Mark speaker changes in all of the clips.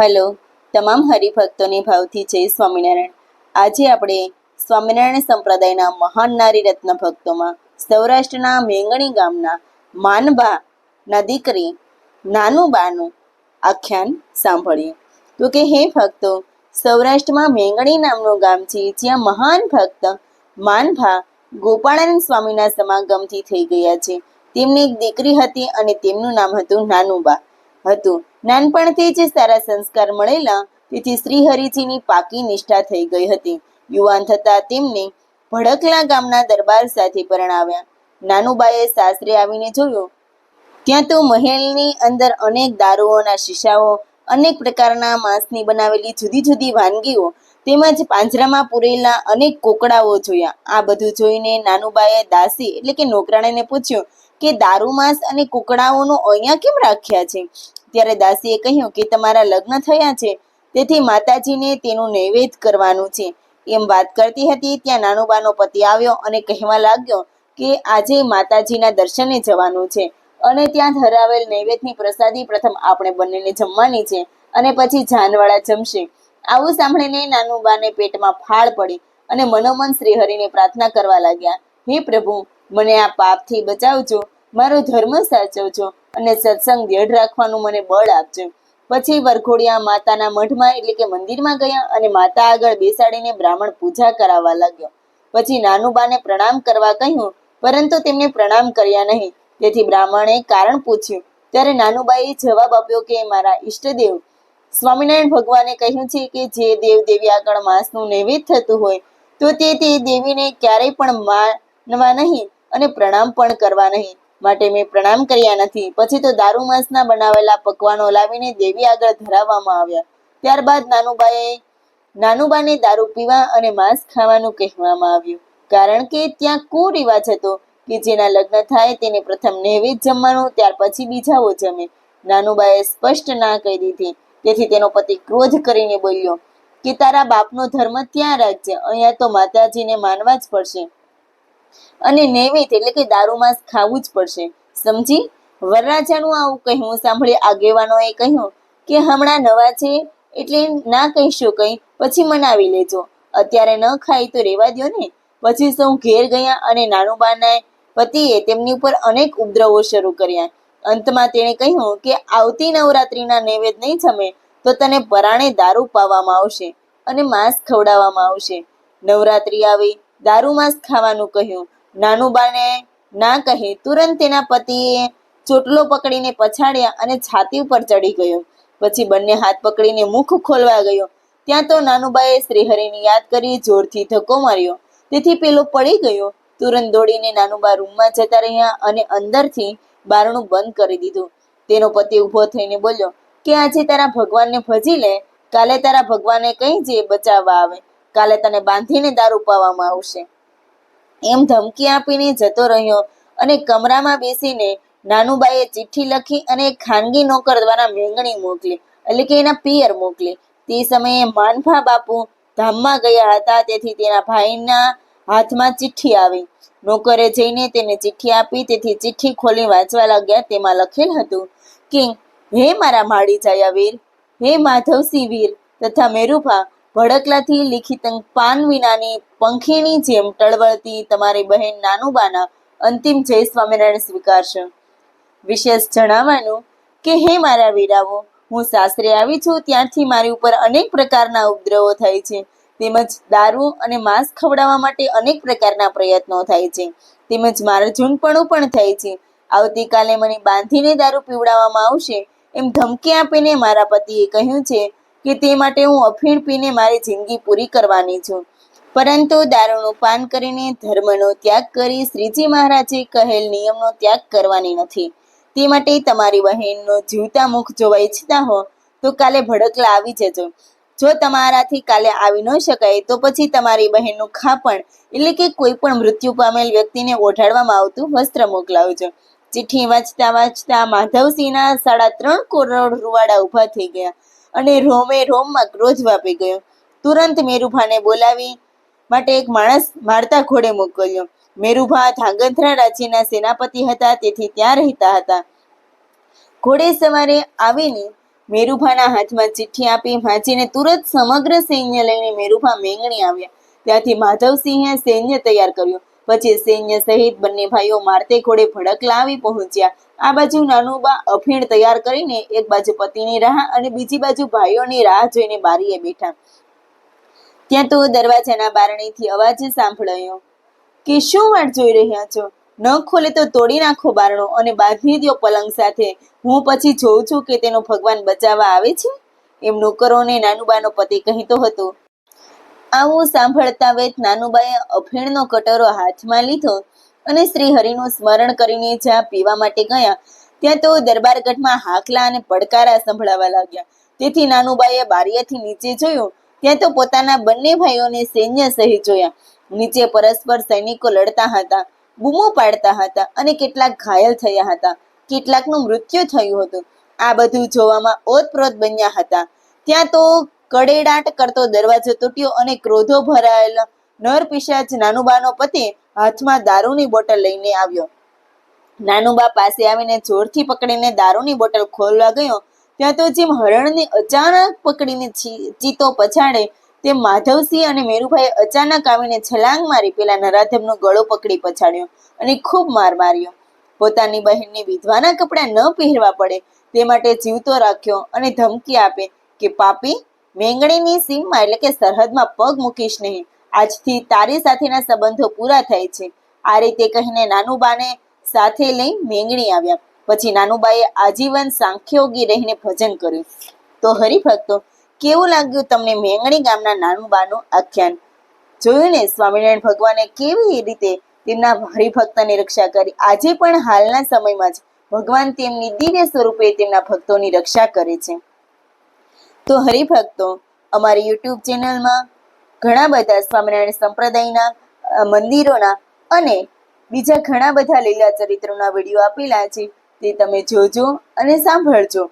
Speaker 1: Hello, તમામ હરિભક્તોને ભાવથી જય સ્વામિનારાયણ. આજે આપણે સ્વામિનારાયણ સંપ્રદાયના મહાન નારી રત્ન ભક્તોમાં સૌરાષ્ટ્રના મેંગણી ગામના માનબાના દીકરી નાનુબાનું આખ્યાન સાંભળીએ. તો કે હે ભક્તો, સૌરાષ્ટ્રમાં મેંગણી નામનું ગામ છે, જ્યાં મહાન ભક્ત માનભા ગોપાળાનંદ સ્વામીના સમાગમથી થઈ ગયા છે. તેમની એક દીકરી હતી અને તેમનું નામ હતું નાનુબા. હતું. નાનપણથી જ સારા સંસ્કાર મળેલા તેથી શ્રીહરિજીની પાકી નિષ્ઠા થઈ ગઈ હતી. યુવાન થતા તેમને ભડકલા ગામના દરબાર સાથે પરણાવ્યા. નાનુબાએ સાસરે આવીને જોયું, ત્યાં તો મહેલની અંદર અનેક દારૂઓના શીશાઓ, અનેક પ્રકારના માંસની બનાવેલી જુદી જુદી વાનગીઓ, તેમજ પાંજરામાં પૂરેલા અનેક કોકડાઓ જોયા. આ બધું જોઈને નાનુબાએ દાસી એટલે કે નોકરાણીને પૂછ્યું કે દારૂ, માંસ અને કુકડાઓનો અહીંયા કેમ રાખ્યા છે? ત્યારે દાસીએ કહ્યું કે તમારા લગ્ન થયા છે, તેથી માતાજીને તેનું નૈવેદ્ય કરવાનું છે. એમ વાત કરતી હતી, ત્યાં નાનુબાનો પતિ આવ્યો અને કહેવા લાગ્યો કે આજે માતાજીના દર્શને જવાનું છે અને ત્યાં ધરાવેલ નૈવેદ્યની પ્રસાદી પ્રથમ આપણે બંનેને જમવાની છે અને પછી જાનવાળા જમશે. આવું સાંભળીને નાનુબાને પેટમાં ફાળ પડી અને મનોમન શ્રીહરિને પ્રાર્થના કરવા લાગ્યા, હે પ્રભુ મને આ પાપથી બચાવજો, મારો ધર્મ સાચવજો અને સત્સંગ દ્રઢ રાખવાનું મને બળ આપજો. પછી વરઘોડિયા માતાના મઢમાં એટલે કે મંદિરમાં ગયા અને માતા આગળ બેસાડીને બ્રાહ્મણ પૂજા કરાવવા લાગ્યો. પછી નાનુબાને પ્રણામ કરવા કહ્યું, પરંતુ તેમને પ્રણામ કર્યા નહીં. તેથી બ્રાહ્મણે કારણ પૂછ્યું. ત્યારે નાનુબાએ જવાબ આપ્યો કે, મારા ઈષ્ટદેવ, સ્વામિનારાયણ ભગવાને કહ્યું છે કે જે દેવ દેવી આગળ માંસનું નૈવેદ્ય થતું હોય, તો તે તે દેવીને ક્યારેય પણ માનવા નહીં. અને પ્રણામ પણ કરવા નહીં. માટે મેં પ્રણામ કર્યા નથી. પછી તો દારૂ માંસના બનાવેલા પકવાનો લાવીને દેવી આગળ ધરાવવામાં આવ્યા. ત્યારબાદ નાનુબાએ, નાનુબાને દારૂ પીવા અને માંસ ખાવાનું કહેવામાં આવ્યું. કારણ કે ત્યાં કુરિવાજ હતો કે જેના લગ્ન થાય તેને પ્રથમ નૈવેદ્ય જમવાનું, ત્યાર પછી બીજાઓ જમે. નાનુબાએ સ્પષ્ટ ના કહી દીધી. તેથી તેનો પતિ ક્રોધ કરીને બોલ્યો, કે તારા બાપનો ધર્મ ત્યાં રાખજે અહીંયા તો માતાજીને માનવા જ પડશે. અને નૈવેદ્ય એટલે કે દારૂ ખાવું જ પડશે. સમજી? વરરાજાનું આવું કહ્યું સાંભળી આગેવાનોએ કહ્યું કે હમણાં નવા છે એટલે ના કહીશું કંઈ, પછી મનાવી લેજો. અત્યારે ન ખાય તો રેવા દો ને. પછી સૌ ઘેર ગયા અને નાનુબાના પતિએ તેમની ઉપર અનેક ઉપદ્રવો શરૂ કર્યા. અંતમાં તેણે કહ્યું કે આવતી નવરાત્રીના નૈવેદ નહીં જમે તો તને પરાણે દારૂ પાવામાં આવશે અને માંસ ખવડાવવામાં આવશે. નવરાત્રી આવી દારૂ માંસ ખાવાનું કહ્યું. નાનુબાને ના કહી તુરંત તેના પતિએ ચોટલો પકડીને પછાડ્યા અને છાતી ઉપર ચડી ગયો. પછી બંને હાથ પકડીને મુખ ખોલવા ગયો. ત્યાં તો નાનુબાએ શ્રીહરિની યાદ કરી જોરથી ધક્કો માર્યો. તેથી પેલો પડી ગયો. તુરંત દોડીને નાનુબા રૂમમાં જતા રહ્યા અને અંદરથી બારણું બંધ કરી દીધું. તેનો પતિ ઊભો થઈને બોલ્યો, કે આજે તારા ભગવાનને ભજી લે? કાલે તારા ભગવાને કહી જે બચાવવા આવે? કાલે તને બાંધીને દારૂ પાવામાં આવશે. એમ ધમકી આપીને જતો રહ્યો અને કમરામાં બેસીને નાનુબાઈએ ચિઠ્ઠી લખી અને ખાનગી નોકર દ્વારા મેંગણી મોકલી, એટલે કે એના પિયર મોકલી. તે સમયે માનભા બાપુ ધામમાં ગયા હતા, તેથી તેના ભાઈના હાથમાં ચિઠ્ઠી આવી. નોકરે જઈને તેને ચિઠ્ઠી આપી, તેથી ચિઠ્ઠી ખોલી વાંચવા લાગ્યા. તેમાં લખેલ હતું કે, હે મારા માળી જાયા વીર હે માધવસિંહ વીર તથા મેરુભા ભડકલાથી લિખિત પાન વિનાની પંખીની જેમ ટળવળતી તમારી બહેન નાનુબાના અંતિમ જય સ્વામિનારાયણ સ્વીકારશો. વિશેષ જણાવવાનું કે, હે મારા વીરાઓ, હું સાસરે આવી છું ત્યારથી મારી ઉપર અનેક પ્રકારના ઉપદ્રવો થાય છે. તેમજ દારૂ અને માંસ ખવડાવવા માટે અનેક પ્રકારના પ્રયત્નો થાય છે. તેમજ મારા જૂનપણું પણ થાય છે. આવતીકાલે મને બાંધીને દારૂ પીવડાવવામાં આવશે. એમ ધમકી આપીને મારા પતિએ કહ્યું છે કે તે માટે હું અફીણ પીને મારી જિંદગી પૂરી કરવાની છું. પરંતુ દારૂનું પાન કરીને ધર્મનો ત્યાગ કરી શ્રીજી મહારાજે કહેલ નિયમનો ત્યાગ કરવાની નથી. તે માટે તમારી બહેનનો જીવતા મુખ જોવા ઈચ્છતા હો, તો કાલે ભડકલા આવી જજો. જો તમારાથી કાલે આવી ન શકાય, તો પછી તમારી બહેનનું ખાપણ એટલે કે કોઈ પણ મૃત્યુ પામેલ વ્યક્તિને ઓઢાડવામાં આવતું વસ્ત્ર મોકલાવજો. ચિઠ્ઠી વાંચતા વાંચતા માધવસિંહના સાડા ત્રણ કરોડ રૂવાડા ઊભા થઈ ગયા. અને રોમે રોમમાં ક્રોધ વાપી ગયો. તુરંત મેરુભાને બોલાવી માટે એક માણસ મારતા ઘોડે મોકલ્યો. મેરુભા ધાંગધ્રા રાજ્યના સેનાપતિ હતા, તેથી ત્યાં રહેતા હતા. ઘોડે સવારે આવીને મેરુભાના હાથમાં ચિઠ્ઠી આપી, વાંચીને તુરંત સમગ્ર સૈન્ય લઈને મેરુભા મેંગણી આવ્યા. ત્યાંથી માધવસિંહે સૈન્ય તૈયાર કર્યું. પછી સૈન્ય સહિત બંને ભાઈઓ મારતે ઘોડે ભડકલા આવી પહોંચ્યા. આ બાજુ નાનુબા અફીણ તૈયાર કરીને એક બાજુ પતિની રાહ અને બીજી બાજુ ભાઈઓની રાહ જોઈને બારીએ બેઠા. ત્યાં તો દરવાજાના બારણીથી અવાજ સાંભળાયો. કે શું વાટ જોઈ રહ્યા છો? ન ખોલે તો તોડી નાખો બારણો અને બાંધી દો પલંગ સાથે. હું પછી જોઉં છું કે તેનો ભગવાન બચાવવા આવે છે? એમ નોકરોને નાનુબાનો પતિ કહેતો હતો. આવું સાંભળતા વેત નાનુબાએ અફીણનો કટોરો હાથમાં લીધો અને શ્રી હરિનું સ્મરણ કરીને જ્યાં પીવા માટે ગયા, ત્યાં તો દરબારગઢમાં હાકલા અને પડકારા સંભળાવા લાગ્યા. તેથી નાનુબાઈએ બારીએથી નીચે જોયું, ત્યાં તો પોતાના બંને ભાઈઓને સૈન્ય સહિત જોયા. નીચે પરસ્પર સૈનિકો લડતા હતા, બૂમો પાડતા હતા અને કેટલાક ઘાયલ થયા હતા. કેટલાકનું મૃત્યુ થયું હતું. આ બધું જોવામાં ઓતપ્રોત બન્યા હતા. ત્યાં તો કડેડાટ કરતો દરવાજો તૂટ્યો અને ક્રોધો ભરાયેલો નર પિશાચ નાનુબાનો પતિ હાથમાં દારૂની બોટલ લઈને આવ્યો. નાનુબા પાસે આવીને જોરથી પકડીને દારૂની બોટલ ખોલવા ગયો. ત્યાં તો જેમ હરણને અચાનક પકડીને ચીતો પછાડે, તેમ માધવસિંહ અને મેરુભાઈ અચાનક આવીને છલાંગ મારી પેલા નરાધમનો ગળો પકડી પછાડ્યો અને ખૂબ માર માર્યો. પોતાની બહેનને વિધવાના કપડાં ન પહેરવા પડે, તે માટે જીવતો રાખ્યો અને ધમકી આપે કે, પાપી, મેંગણીની સીમમાં એટલે કે સરહદમાં પગ મૂકીશ નહીં. આજથી તારી સાથેના સંબંધો પૂરા થાય છે. આ રીતે કહીને નાનુબાને સાથે લઈ મેંગણી આવ્યા. પછી નાનુબાએ આજીવન સાંખ્યોગી રહીને ભજન કર્યું. તો હરિભક્તો, કેવું લાગ્યું તમને મેંગણી ગામના નાનુબાનું આખ્યાન? જોયું ને, સ્વામિનારાયણ ભગવાને કેવી રીતે તેમના હરિભક્તની રક્ષા કરી? આજે પણ હાલના સમયમાં જ ભગવાન તેમની દિવ્ય સ્વરૂપે તેમના ભક્તોની રક્ષા કરે છે. તો હરિભક્તો, અમારી યુટ્યુબ ચેનલમાં ઘણા બધા સ્વામિનારાયણ સંપ્રદાયના મંદિરોના અને બીજા ઘણા બધા લીલા ચરિત્રોના વીડિયો આપેલા છે. તે તમે જોજો અને સાંભળજો.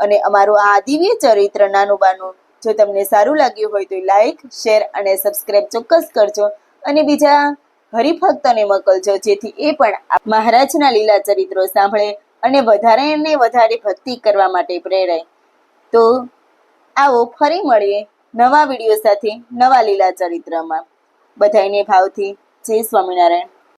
Speaker 1: અને અમારું આ દિવ્ય ચરિત્ર નાનું બાનું જો તમને સારું લાગ્યું હોય તો લાઈક, શેર અને સબસ્ક્રાઈબ ચોક્કસ કરજો. અને બીજા હરિભક્તોને મોકલજો, જેથી એ પણ મહારાજના લીલા ચરિત્રો સાંભળે અને વધારે ને વધારે ભક્તિ કરવા માટે પ્રેરાય. તો આવો ફરી મળીએ. નવા વીડિયો સાથે નવા લીલા ચરિત્રમાં. બધાઈને ભાવથી જય સ્વામિનારાયણ.